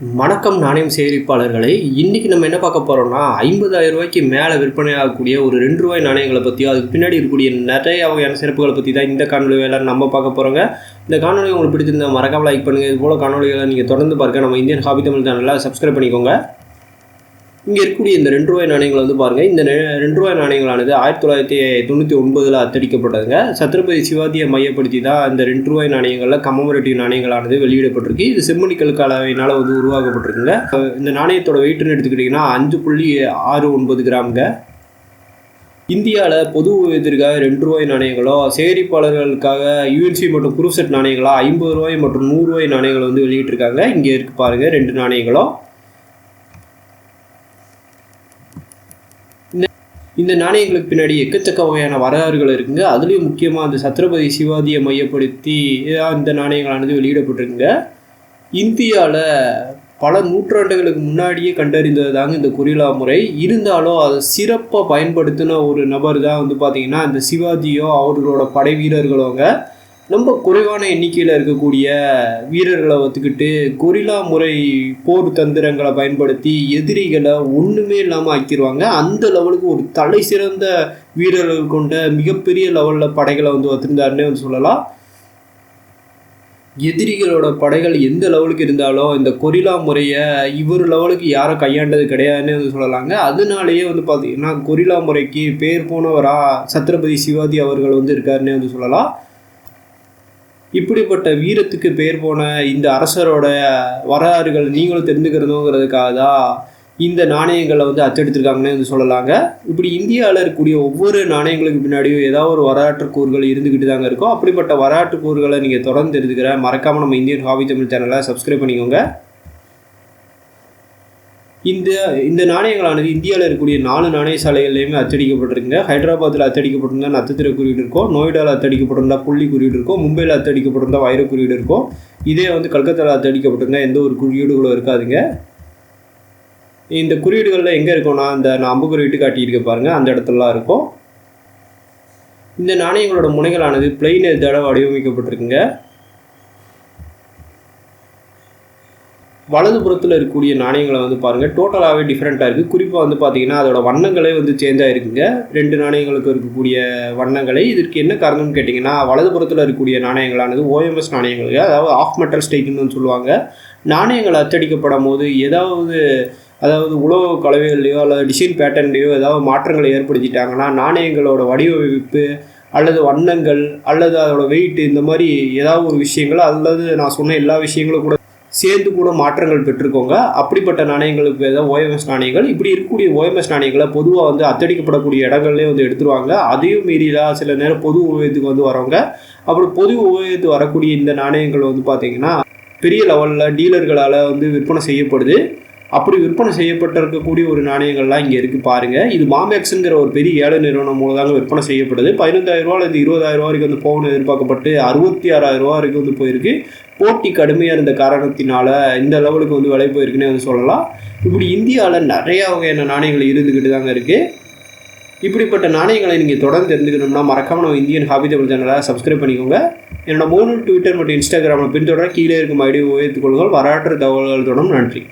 வணக்கம் நாணயம் சேகரிப்பாளர்களை. இன்றைக்கி நம்ம என்ன பார்க்க போகிறோம்னா ஐம்பதாயிரம் ரூபாய்க்கு மேலே விற்பனை ஆகக்கூடிய ஒரு ரெண்டு ரூபாய் நாணயங்களை பற்றியும் அதுக்கு பின்னாடி இருக்கக்கூடிய நிறைய வகையான சிறப்புகளை பற்றி தான் இந்த காணொலி வேலை நம்ம பார்க்க போகிறோங்க இந்த காணொலி உங்களுக்கு பிடிச்சிருந்தா மறக்காமல் லைக் பண்ணுங்கள் இது போல் காணொலிகளை நீங்கள் தொடர்ந்து பார்க்க நம்ம இந்தியன் ஹாபி தமிழ் சேனலில் சப்ஸ்கிரைப் பண்ணிக்கோங்க. இங்கே இருக்கக்கூடிய இந்த ரெண்டு ரூபாய் நாணயங்கள் வந்து பாருங்கள் இந்த ரெண்டு ரூபாய் நாணயங்களானது ஆயிரத்தி தொள்ளாயிரத்தி தொண்ணூற்றி ஒன்பதில் அத்தடிக்கப்பட்டதுங்க. சத்ரபதி சிவாஜியை மையப்படுத்தி தான் இந்த ரெண்டு ரூபாய் நாணயங்களில் கமமரேட்டிவ் நாணயங்களானது வெளியிடப்பட்டிருக்கு. இது செம்மணிக்கல் கலவையினால் வந்து உருவாக்கப்பட்டிருக்குங்க. இந்த நாணயத்தோட வெயிட்னு எடுத்துக்கிட்டிங்கன்னா அஞ்சு புள்ளி ஆறு ஒன்பது கிராம்ங்க. இந்தியாவில் பொது எதிர்காக ரெண்டு ரூபாய் நாணயங்களோ சேகரிப்பாளர்களுக்காக யூஎன்சி மற்றும் குரூசெட் நாணயங்களோ ஐம்பது ரூபாய் மற்றும் நூறு ரூபாய் நாணயங்கள் வந்து வெளியிட்டிருக்காங்க. இங்கே இருக்கு பாருங்கள் ரெண்டு நாணயங்களும் இந்த நாணயங்களுக்கு பின்னாடி எக்கச்சக்க வகையான வரலாறுகள் இருக்குங்க. அதுலேயும் முக்கியமாக அந்த சத்ரபதி சிவாஜியை மையப்படுத்தி இந்த நாணயங்களானது வெளியிடப்பட்டிருக்குங்க. இந்தியாவில் பல நூற்றாண்டுகளுக்கு முன்னாடியே கண்டறிந்தது தாங்க இந்த குறிலா முறை. இருந்தாலும் அதை சிறப்பாக பயன்படுத்தின ஒரு நபர் தான் வந்து பார்த்திங்கன்னா இந்த சிவாஜியோ அவர்களோட படை வீரர்களோங்க ரொம்ப குறைவான எண்ணிக்கையில் இருக்கக்கூடிய வீரர்களை ஒத்துக்கிட்டு கொரில்லா முறை போர் தந்திரங்களை பயன்படுத்தி எதிரிகளை ஒன்றுமே இல்லாமல் ஆக்கிடுவாங்க அந்த லெவலுக்கு ஒரு தலை சிறந்த வீரர்கள் கொண்ட மிகப்பெரிய லெவலில் படைகளை வந்து வந்திருந்தாருன்னே வந்து சொல்லலாம். எதிரிகளோட படைகள் எந்த லெவலுக்கு இருந்தாலும் இந்த கொரில்லா முறையை இவர் லெவலுக்கு யாரும் கையாண்டது கிடையாதுன்னு வந்து சொல்லலாங்க. அதனாலேயே வந்து பார்த்தீங்கன்னா கொரில்லா முறைக்கு பேர் போனவராக சத்ரபதி சிவாஜி அவர்கள் வந்து இருக்காருன்னே வந்து சொல்லலாம். இப்படிப்பட்ட வீரத்துக்கு பேர் போன இந்த அரசரோட வரலாறுகள் நீங்களும் தெரிஞ்சுக்கிறதுங்கிறதுக்காக தான் இந்த நாணயங்களை வந்து அச்சடித்திருக்காங்கன்னு வந்து சொல்லலாங்க. இப்படி இந்தியாவில் இருக்கக்கூடிய ஒவ்வொரு நாணயங்களுக்கு பின்னாடியும் ஏதாவது ஒரு வரலாற்று கூறுகள் இருந்துக்கிட்டு தாங்க இருக்கும் அப்படிப்பட்ட வரலாற்று கூறுகளை நீங்கள் தொடர்ந்து தெரிஞ்சுக்கிற மறக்காமல் நம்ம இந்தியன் ஹாபி தமிழ் சேனலை சப்ஸ்கிரைப் பண்ணிக்கோங்க. இந்த இந்த நாணயங்களானது இந்தியாவில் இருக்கக்கூடிய நாலு நாணய சாலைகள்லையுமே அச்சடிக்கப்பட்டிருக்குங்க. ஹைதராபாத்தில் அச்சடிக்கப்பட்டிருந்தா நட்சத்திர குறியீடு இருக்கும். நோய்டாவில் அச்சடிக்கப்பட்டிருந்தா புள்ளி குறியீடு இருக்கும். மும்பையில் அச்சடிக்கப்பட்டிருந்தா வைர குறியீடு இருக்கும். இதே வந்து கல்கத்தாவில் அச்சடிக்கப்பட்டிருந்தா எந்த ஒரு குறியீடுகளும் இருக்காதுங்க. இந்த குறியீடுகளில் எங்கே இருக்கும்னா இந்த நான் அம்பு குறியீட்டு காட்டியிருக்க பாருங்கள் அந்த இடத்துலலாம் இருக்கும். இந்த நாணயங்களோட முனைகளானது பிளெயின் தடவை வடிவமைக்கப்பட்டிருக்குங்க. வலதுபுறத்தில் இருக்கக்கூடிய நாணயங்களை வந்து பாருங்கள் டோட்டலாகவே டிஃப்ரெண்ட்டாக இருக்குது குறிப்பாக வந்து பார்த்திங்கன்னா அதோட வண்ணங்களே வந்து சேஞ்ச் ஆகிருக்குங்க ரெண்டு நாணயங்களுக்கு இருக்கக்கூடிய வண்ணங்களை. இதற்கு என்ன காரணம்னு கேட்டிங்கன்னா வலதுபுறத்தில் இருக்கக்கூடிய நாணயங்களானது ஓஎம்எஸ் நாணயங்களுக்கு அதாவது ஆஃப் மெட்டல் ஸ்டேக்குன்னு சொல்லுவாங்க. நாணயங்கள் அச்சடிக்கப்படும் போது ஏதாவது அதாவது உலோக கலவைகள்லையோ அல்லது டிசைன் பேட்டர்ன்லையோ ஏதாவது மாற்றங்களை ஏற்படுத்திட்டாங்கன்னா நாணயங்களோட வடிவமைப்பு அல்லது வண்ணங்கள் அல்லது அதோட வெயிட் இந்த மாதிரி ஏதாவது ஒரு விஷயங்கள் அல்லது நான் சொன்ன எல்லா விஷயங்களும் கூட சேர்ந்து கூட மாற்றங்கள் பெற்றுக்கோங்க அப்படிப்பட்ட நாணயங்களுக்கு ஏதாவது தான் ஓஎம்எஸ் நாணயங்கள் இப்படி இருக்கக்கூடிய ஓஎம்எஸ் நாணயங்களை பொதுவாக வந்து அத்தடிக்கப்படக்கூடிய இடங்கள்லேயே வந்து எடுத்துருவாங்க. அதையும் மீறிலாம் சில நேரம் பொது உபயோகத்துக்கு வந்து வரவங்க அப்படி பொது உபயோகத்துக்கு வரக்கூடிய இந்த நாணயங்கள் வந்து பார்த்திங்கன்னா பெரிய லெவலில் டீலர்களால் வந்து விற்பனை செய்யப்படுது. அப்படி விற்பனை செய்யப்பட்டிருக்கக்கூடிய ஒரு நாணயங்கள்லாம் இங்கே இருக்குது பாருங்கள் இது மாமேக்ஸுங்கிற ஒரு பெரிய ஏழை நிறுவனம் மூலதாங்க விற்பனை செய்யப்படுது. பதினஞ்சாயிரம் ரூபாயிலிருந்து இருபதாயிரம் ரூபா வரைக்கும் வந்து போகணும் எதிர்பார்க்கப்பட்டு அறுபத்தி ஆறாயிரம் ரூபா வரைக்கும் வந்து போயிருக்கு. போட்டி கடுமையாக இருந்த காரணத்தினால இந்த லெவலுக்கு வந்து விலை போயிருக்குன்னே வந்து சொல்லலாம். இப்படி இந்தியாவில் நிறையா வகையான நாணயங்கள் இருந்துக்கிட்டு தாங்க இருக்குது இப்படிப்பட்ட நாணயங்களை நீங்கள் தொடர்ந்து தெரிஞ்சுக்கணும்னா மறக்காம நம்ம இந்தியன் ஹாபி தமிழ் சேனலை சப்ஸ்கிரைப் பண்ணிக்கோங்க. என்னோட மூணு ட்விட்டர் மற்றும் இன்ஸ்டாகிராமில் பின்தொடர கீழே இருக்கும் ஐடியை உயர்த்துக் கொள்ளுங்கள். வரலாற்று தகவல்கள் தொடரும் நன்றி.